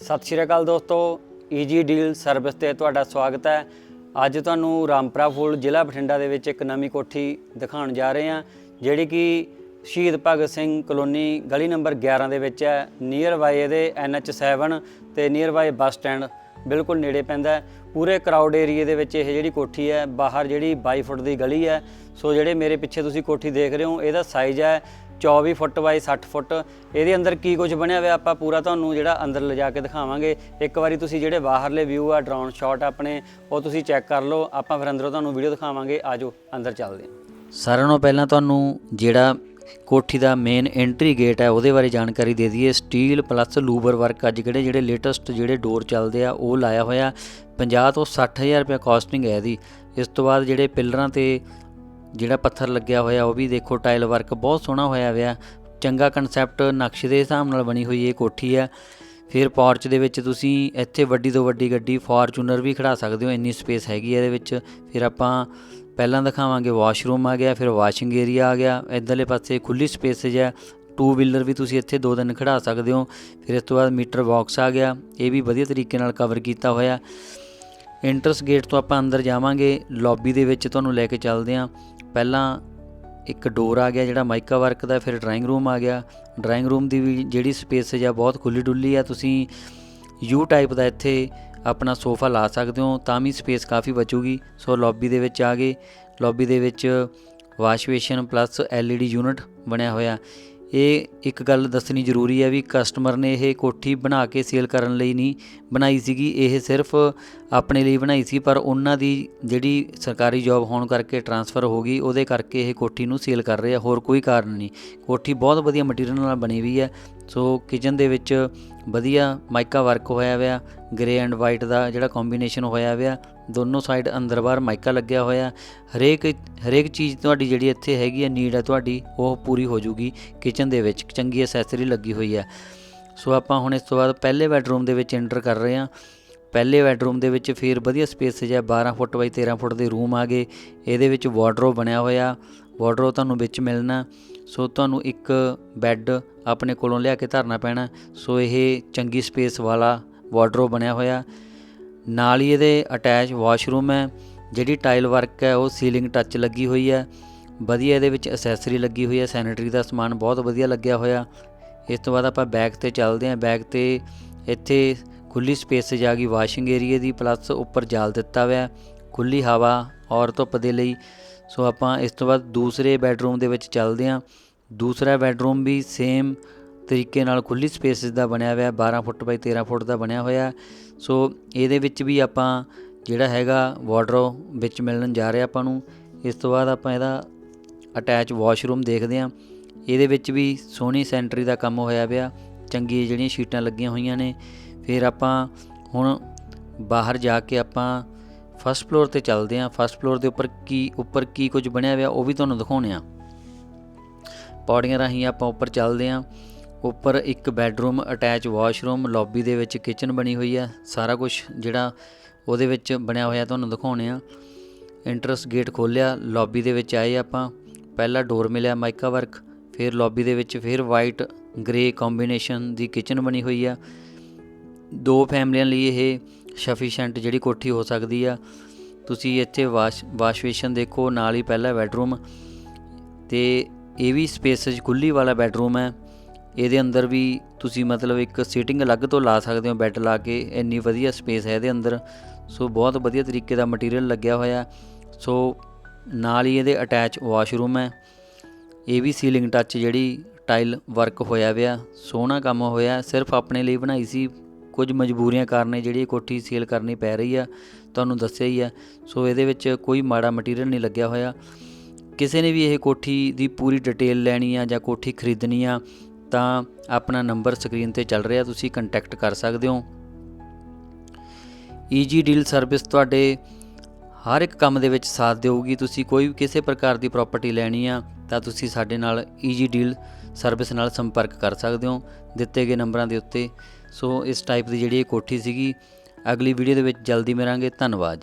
ਸਤਿ ਸ਼੍ਰੀ ਅਕਾਲ ਦੋਸਤੋ easy deal service ਤੇ ਤੁਹਾਡਾ ਸਵਾਗਤ ਹੈ। ਅੱਜ ਤੁਹਾਨੂੰ ਰਾਮਪੁਰਾ ਫੂਲ ਜ਼ਿਲ੍ਹਾ ਬਠਿੰਡਾ ਦੇ ਵਿੱਚ ਇੱਕ ਨਵੀਂ ਕੋਠੀ ਦਿਖਾਉਣ ਜਾ ਰਹੇ ਹਾਂ, ਜਿਹੜੀ ਕਿ ਸ਼ਹੀਦ ਭਗਤ ਸਿੰਘ ਕਲੋਨੀ ਗਲੀ ਨੰਬਰ 11 ਦੇ ਵਿੱਚ ਹੈ। ਨੀਅਰ ਬਾਈ ਇਹਦੇ NH7 ਤੇ ਨੀਅਰ ਬਾਈ ਬੱਸ ਸਟੈਂਡ ਬਿਲਕੁਲ ਨੇੜੇ ਪੈਂਦਾ ਹੈ। ਪੂਰੇ ਕਰਾਊਡ ਏਰੀਏ ਦੇ ਵਿੱਚ ਇਹ ਜਿਹੜੀ ਕੋਠੀ ਹੈ, ਬਾਹਰ ਜਿਹੜੀ 22 ਫੁੱਟ ਦੀ ਗਲੀ ਹੈ। ਸੋ ਜਿਹੜੇ ਮੇਰੇ ਪਿੱਛੇ ਤੁਸੀਂ ਕੋਠੀ ਦੇਖ ਰਹੇ ਹੋ, ਇਹਦਾ ਸਾਈਜ਼ ਹੈ 24 ਫੁੱਟ ਬਾਈ 60 ਫੁੱਟ। ਇਹਦੇ ਅੰਦਰ ਕੀ ਕੁਝ ਬਣਿਆ ਹੋਇਆ ਆਪਾਂ ਪੂਰਾ ਤੁਹਾਨੂੰ ਜਿਹੜਾ ਅੰਦਰ ਲਿਜਾ ਕੇ ਦਿਖਾਵਾਂਗੇ। ਇੱਕ ਵਾਰੀ ਤੁਸੀਂ ਜਿਹੜੇ ਬਾਹਰਲੇ ਵਿਊ ਆ ਡਰੋਨ ਸ਼ਾਟ ਆਪਣੇ, ਉਹ ਤੁਸੀਂ ਚੈੱਕ ਕਰ ਲਓ। ਆਪਾਂ ਫਿਰ ਅੰਦਰੋਂ ਤੁਹਾਨੂੰ ਵੀਡੀਓ ਦਿਖਾਵਾਂਗੇ। ਆਜੋ ਅੰਦਰ ਚੱਲਦੇ ਹਾਂ। ਸਾਰਿਆਂ ਨਾਲੋਂ ਪਹਿਲਾਂ ਤੁਹਾਨੂੰ ਜਿਹੜਾ ਕੋਠੀ ਦਾ ਮੇਨ ਐਂਟਰੀ ਗੇਟ ਹੈ, ਉਹਦੇ ਬਾਰੇ ਜਾਣਕਾਰੀ ਦੇ ਦਈਏ। ਸਟੀਲ ਪਲੱਸ ਲੂਬਰ ਵਰਕ ਅੱਜ ਕਿਹੜੇ, ਜਿਹੜੇ ਲੇਟੈਸਟ ਜਿਹੜੇ ਡੋਰ ਚੱਲਦੇ ਆ, ਉਹ ਲਾਇਆ ਹੋਇਆ। 50 ਤੋਂ 60000 ਰੁਪਏ ਕਾਸਟਿੰਗ ਹੈ ਇਹਦੀ। ਇਸ ਤੋਂ ਬਾਅਦ ਜਿਹੜੇ ਪਿਲਰਾਂ ਤੇ ਜਿਹੜਾ ਪੱਥਰ ਲੱਗਿਆ ਹੋਇਆ, ਉਹ ਵੀ ਦੇਖੋ ਟਾਈਲ ਵਰਕ ਬਹੁਤ ਸੋਹਣਾ ਹੋਇਆ ਹੋਇਆ। ਚੰਗਾ ਕਨਸੈਪਟ ਨਕਸ਼ੇ ਦੇ ਹਿਸਾਬ ਨਾਲ ਬਣੀ ਹੋਈ ਇਹ ਕੋਠੀ ਹੈ। ਫਿਰ ਪੋਰਚ ਦੇ ਵਿੱਚ ਤੁਸੀਂ ਇੱਥੇ ਵੱਡੀ ਤੋਂ ਵੱਡੀ ਗੱਡੀ ਫੋਰਚੂਨਰ ਵੀ ਖੜਾ ਸਕਦੇ ਹੋ, ਇੰਨੀ ਸਪੇਸ ਹੈਗੀ ਹੈ ਇਹਦੇ ਵਿੱਚ। ਫਿਰ ਆਪਾਂ ਪਹਿਲਾਂ ਦਿਖਾਵਾਂਗੇ ਵਾਸ਼ਰੂਮ ਆ ਗਿਆ, ਫਿਰ ਵਾਸ਼ਿੰਗ ਏਰੀਆ ਆ ਗਿਆ, ਇਧਰਲੇ ਪਾਸੇ ਖੁੱਲੀ ਸਪੇਸੇਜ ਹੈ ਟੂ ਵੀਲਰ ਵੀ ਤੁਸੀਂ ਇੱਥੇ ਦੋ ਦਿਨ ਖੜਾ ਸਕਦੇ ਹੋ, ਫਿਰ ਇਸ ਤੋਂ ਬਾਅਦ ਮੀਟਰ ਬਾਕਸ ਆ ਗਿਆ, ਇਹ ਵੀ ਵਧੀਆ ਤਰੀਕੇ ਨਾਲ ਕਵਰ ਕੀਤਾ ਹੋਇਆ। ਐਂਟਰਸ ਗੇਟ ਤੋਂ ਆਪਾਂ ਅੰਦਰ ਜਾਵਾਂਗੇ ਲੌਬੀ ਦੇ ਵਿੱਚ ਤੁਹਾਨੂੰ ਲੈ ਕੇ ਚੱਲਦੇ ਹਾਂ। ਪਹਿਲਾਂ ਇੱਕ ਡੋਰ ਆ ਗਿਆ ਜਿਹੜਾ ਮਾਈਕਾ ਵਰਕ ਦਾ, ਫਿਰ ਡਰਾਇੰਗ ਰੂਮ ਆ ਗਿਆ। ਡਰਾਇੰਗ ਰੂਮ ਦੀ ਵੀ ਜਿਹੜੀ ਸਪੇਸ ਹੈ ਬਹੁਤ ਖੁੱਲੀ ਡੁੱਲੀ ਆ, ਤੁਸੀਂ ਯੂ ਟਾਈਪ ਦਾ ਇੱਥੇ ਆਪਣਾ ਸੋਫਾ ਲਾ ਸਕਦੇ ਹੋ, ਤਾਂ ਵੀ ਸਪੇਸ ਕਾਫੀ ਬਚੂਗੀ। ਸੋ ਲੌਬੀ ਦੇ ਵਿੱਚ ਆ ਗਏ। ਲੌਬੀ ਦੇ ਵਿੱਚ wash basin plus LED unit ਬਣਿਆ ਹੋਇਆ। ਇਹ ਇੱਕ ਗੱਲ ਦੱਸਣੀ ਜ਼ਰੂਰੀ ਹੈ ਵੀ ਕਸਟਮਰ ਨੇ ਇਹ ਕੋਠੀ ਬਣਾ ਕੇ ਸੇਲ ਕਰਨ ਲਈ ਨਹੀਂ ਬਣਾਈ ਸੀਗੀ। ਇਹ ਸਿਰਫ ਆਪਣੇ ਲਈ ਬਣਾਈ ਸੀ, ਪਰ ਉਹਨਾਂ ਦੀ ਜਿਹੜੀ ਸਰਕਾਰੀ ਜੌਬ ਹੋਣ ਕਰਕੇ ਟਰਾਂਸਫਰ ਹੋ ਗਈ, ਉਹਦੇ ਕਰਕੇ ਇਹ ਕੋਠੀ ਨੂੰ ਸੇਲ ਕਰ ਰਹੇ ਆ। ਹੋਰ ਕੋਈ ਕਾਰਨ ਨਹੀਂ। ਕੋਠੀ ਬਹੁਤ ਵਧੀਆ ਮਟੀਰੀਅਲ ਨਾਲ ਬਣੀ ਹੋਈ ਹੈ। ਸੋ ਕਿਚਨ ਦੇ ਵਿੱਚ ਵਧੀਆ ਮਾਈਕਾ ਵਰਕ ਹੋਇਆ ਹੋਇਆ। ਗ੍ਰੇ ਐਂਡ ਵਾਈਟ ਦਾ ਜਿਹੜਾ ਕੰਬੀਨੇਸ਼ਨ ਹੋਇਆ ਹੋਇਆ ਦੋਨੋਂ ਸਾਈਡ ਅੰਦਰ ਬਾਹਰ ਮਾਈਕਾ ਲੱਗਿਆ ਹੋਇਆ। ਹਰੇਕ ਹਰੇਕ ਚੀਜ਼ ਤੁਹਾਡੀ ਜਿਹੜੀ ਇੱਥੇ ਹੈਗੀ ਹੈ ਨੀਡ ਹੈ ਤੁਹਾਡੀ, ਉਹ ਪੂਰੀ ਹੋ ਜੂਗੀ ਕਿਚਨ ਦੇ ਵਿੱਚ। ਚੰਗੀ ਐਸੈਸਰੀ ਲੱਗੀ ਹੋਈ ਹੈ ਸੋ ਆਪਾਂ ਹੁਣ ਇਸ ਤੋਂ ਬਾਅਦ ਪਹਿਲੇ ਬੈੱਡਰੂਮ ਦੇ ਵਿੱਚ ਐਂਟਰ ਕਰ ਰਹੇ ਹਾਂ। ਪਹਿਲੇ ਬੈਡਰੂਮ ਦੇ ਵਿੱਚ ਫਿਰ ਵਧੀਆ ਸਪੇਸ ਹੈ 12 ਫੁੱਟ ਬਾਈ 13 ਫੁੱਟ ਦੇ ਰੂਮ ਆ ਗਏ। ਇਹਦੇ ਵਿੱਚ ਵਾਰਡਰੋਬ ਬਣਿਆ ਹੋਇਆ। ਵਾਰਡਰੋਬ ਤੁਹਾਨੂੰ ਵਿੱਚ ਮਿਲਣਾ। ਸੋ ਤੁਹਾਨੂੰ ਇੱਕ ਬੈੱਡ ਆਪਣੇ ਕੋਲੋਂ ਲਿਆ ਕੇ ਧਰਨਾ ਪੈਣਾ। ਸੋ ਇਹ ਚੰਗੀ ਸਪੇਸ ਵਾਲਾ ਵਾਰਡਰੋਬ ਬਣਿਆ ਹੋਇਆ। ਨਾਲ ਹੀ ਇਹਦੇ ਅਟੈਚ ਵਾਸ਼ਰੂਮ ਹੈ ਜਿਹੜੀ ਟਾਈਲ ਵਰਕ ਹੈ ਉਹ ਸੀਲਿੰਗ ਟੱਚ ਲੱਗੀ ਹੋਈ ਹੈ। ਵਧੀਆ ਇਹਦੇ ਵਿੱਚ ਐਸੈਸਰੀ ਲੱਗੀ ਹੋਈ ਹੈ ਸੈਨੀਟਰੀ ਦਾ ਸਮਾਨ ਬਹੁਤ ਵਧੀਆ ਲੱਗਿਆ ਹੋਇਆ। ਇਸ ਤੋਂ ਬਾਅਦ ਆਪਾਂ ਬੈਕ ਤੇ ਚੱਲਦੇ ਹਾਂ। ਬੈਕ ਤੇ ਇੱਥੇ ਖੁੱਲੀ ਸਪੇਸ ਜਾ ਗਈ ਵਾਸ਼ਿੰਗ ਏਰੀਆ ਦੀ ਪਲੱਸ ਉੱਪਰ ਜਾਲ ਦਿੱਤਾ ਹੋਇਆ ਹੈ, ਖੁੱਲੀ ਹਵਾ ਔਰ ਧੁੱਪ ਦੇ ਲਈ। ਸੋ ਆਪਾਂ ਇਸ ਤੋਂ ਬਾਅਦ ਦੂਸਰੇ ਬੈੱਡਰੂਮ ਦੇ ਵਿੱਚ ਚੱਲਦੇ ਹਾਂ। ਦੂਸਰਾ ਬੈੱਡਰੂਮ ਵੀ ਸੇਮ ਤਰੀਕੇ ਨਾਲ ਖੁੱਲੀ ਸਪੇਸਿਸ ਦਾ ਬਣਿਆ ਹੋਇਆ 12 ਫੁੱਟ ਬਾਈ 13 ਫੁੱਟ ਦਾ ਬਣਿਆ ਹੋਇਆ। ਸੋ ਇਹਦੇ ਵਿੱਚ ਵੀ ਆਪਾਂ ਜਿਹੜਾ ਹੈਗਾ ਵਾਰਡਰੋ ਵਿੱਚ ਮਿਲਣ ਜਾ ਰਿਹਾ ਆਪਾਂ ਨੂੰ। ਇਸ ਤੋਂ ਬਾਅਦ ਆਪਾਂ ਇਹਦਾ ਅਟੈਚ ਵਾਸ਼ਰੂਮ ਦੇਖਦੇ ਹਾਂ। ਇਹਦੇ ਵਿੱਚ ਵੀ ਸੋਹਣੀ ਸੈਂਟਰੀ ਦਾ ਕੰਮ ਹੋਇਆ ਪਿਆ। ਚੰਗੀ ਜਿਹੜੀਆਂ ਸ਼ੀਟਾਂ ਲੱਗੀਆਂ ਹੋਈਆਂ ਨੇ। ਫਿਰ ਆਪਾਂ ਹੁਣ ਬਾਹਰ ਜਾ ਕੇ ਆਪਾਂ ਫਸਟ ਫਲੋਰ ਤੇ ਚੱਲਦੇ ਹਾਂ। ਫਸਟ ਫਲੋਰ ਦੇ ਉੱਪਰ ਕੀ ਉੱਪਰ ਕੀ ਕੁਝ ਬਣਿਆ ਹੋਇਆ ਉਹ ਵੀ ਤੁਹਾਨੂੰ ਦਿਖਾਉਣੇ ਆ ਪੌੜੀਆਂ ਰਾਹੀਂ ਆਪਾਂ ਉੱਪਰ ਚੱਲਦੇ ਹਾਂ। ਉੱਪਰ ਇੱਕ ਬੈੱਡਰੂਮ, ਅਟੈਚ ਵਾਸ਼ਰੂਮ, ਲੌਬੀ ਦੇ ਵਿੱਚ ਕਿਚਨ ਬਣੀ ਹੋਈ ਹੈ ਸਾਰਾ ਕੁਝ ਜਿਹੜਾ ਉਹਦੇ ਵਿੱਚ ਬਣਿਆ ਹੋਇਆ ਤੁਹਾਨੂੰ ਦਿਖਾਉਣੇ ਆ। ਇੰਟਰਸ ਗੇਟ ਖੋਲਿਆ ਲੌਬੀ ਦੇ ਵਿੱਚ ਆਏ ਆਪਾਂ। ਪਹਿਲਾ ਡੋਰ ਮਿਲਿਆ ਮਾਈਕਾ ਵਰਕ, ਫਿਰ ਲੌਬੀ ਦੇ ਵਿੱਚ, ਫਿਰ ਵਾਈਟ ਗ੍ਰੇ ਕੰਬੀਨੇਸ਼ਨ ਦੀ ਕਿਚਨ ਬਣੀ ਹੋਈ ਆ। ਦੋ ਫੈਮਲੀਆਂ ਲਈ ਇਹ ਸਫੀਸ਼ੀਐਂਟ ਜਿਹੜੀ ਕੋਠੀ ਹੋ ਸਕਦੀ ਆ। ਤੁਸੀਂ ਇੱਥੇ ਵਾਸ਼ ਵਾਸ਼ ਬੇਸ਼ਨ ਦੇਖੋ, ਨਾਲ ਹੀ ਪਹਿਲਾ ਬੈੱਡਰੂਮ। ਤੇ ਇਹ ਵੀ ਸਪੇਸਜ ਖੁੱਲੀ ਵਾਲਾ ਬੈੱਡਰੂਮ ਹੈ ਇਹਦੇ ਅੰਦਰ ਵੀ ਤੁਸੀਂ ਮਤਲਬ ਇੱਕ ਸੀਟਿੰਗ ਅਲੱਗ ਤੋਂ ਲਾ ਸਕਦੇ ਹੋ ਬੈੱਡ ਲਾ ਕੇ, ਇੰਨੀ ਵਧੀਆ ਸਪੇਸ ਹੈ ਇਹਦੇ ਅੰਦਰ। ਸੋ ਬਹੁਤ ਵਧੀਆ ਤਰੀਕੇ ਦਾ ਮਟੀਰੀਅਲ ਲੱਗਿਆ ਹੋਇਆ ਸੋ ਨਾਲ ਹੀ ਇਹਦੇ ਅਟੈਚ ਵਾਸ਼ਰੂਮ ਹੈ। ਇਹ ਵੀ ਸੀਲਿੰਗ ਟੱਚ ਜਿਹੜੀ ਟਾਈਲ ਵਰਕ ਹੋਇਆ ਹੋਇਆ ਸੋਹਣਾ ਕੰਮ ਹੋਇਆ। ਸਿਰਫ ਆਪਣੇ ਲਈ ਬਣਾਈ ਸੀ, ਕੁਝ ਮਜਬੂਰੀਆਂ ਕਾਰਨ ਜਿਹੜੀ ਇਹ ਕੋਠੀ ਸੇਲ ਕਰਨੀ ਪੈ ਰਹੀ ਆ, ਤੁਹਾਨੂੰ ਦੱਸਿਆ ਹੀ ਆ। ਸੋ ਇਹਦੇ ਵਿੱਚ ਕੋਈ ਮਾੜਾ ਮਟੀਰੀਅਲ ਨਹੀਂ ਲੱਗਿਆ ਹੋਇਆ। ਕਿਸੇ ਨੇ ਵੀ ਇਹ ਕੋਠੀ ਦੀ ਪੂਰੀ ਡਿਟੇਲ ਲੈਣੀ ਆ ਜਾਂ ਕੋਠੀ ਖਰੀਦਣੀ ਆ ਤਾਂ ਆਪਣਾ ਨੰਬਰ ਸਕਰੀਨ ਤੇ ਚੱਲ ਰਿਹਾ, ਤੁਸੀਂ ਕੰਟੈਕਟ ਕਰ ਸਕਦੇ ਹੋ। ਈਜੀ ਡੀਲ ਸਰਵਿਸ ਤੁਹਾਡੇ ਹਰ ਇੱਕ ਕੰਮ ਦੇ ਵਿੱਚ ਸਾਥ ਦੇਊਗੀ। ਤੁਸੀਂ ਕੋਈ ਵੀ ਕਿਸੇ ਪ੍ਰਕਾਰ ਦੀ ਪ੍ਰਾਪਰਟੀ ਲੈਣੀ ਆ, ਤਾਂ ਤੁਸੀਂ ਸਾਡੇ ਨਾਲ ਈਜੀ ਡੀਲ ਸਰਵਿਸ ਨਾਲ ਸੰਪਰਕ ਕਰ ਸਕਦੇ ਹੋ, ਦਿੱਤੇ ਗਏ ਨੰਬਰਾਂ ਦੇ ਉੱਤੇ। ਸੋ ਇਸ ਟਾਈਪ ਦੀ ਜਿਹੜੀ ਇਹ ਕੋਠੀ ਸੀਗੀ, ਅਗਲੀ ਵੀਡੀਓ ਦੇ ਵਿੱਚ ਜਲਦੀ ਮਿਲਾਂਗੇ। ਧੰਨਵਾਦ।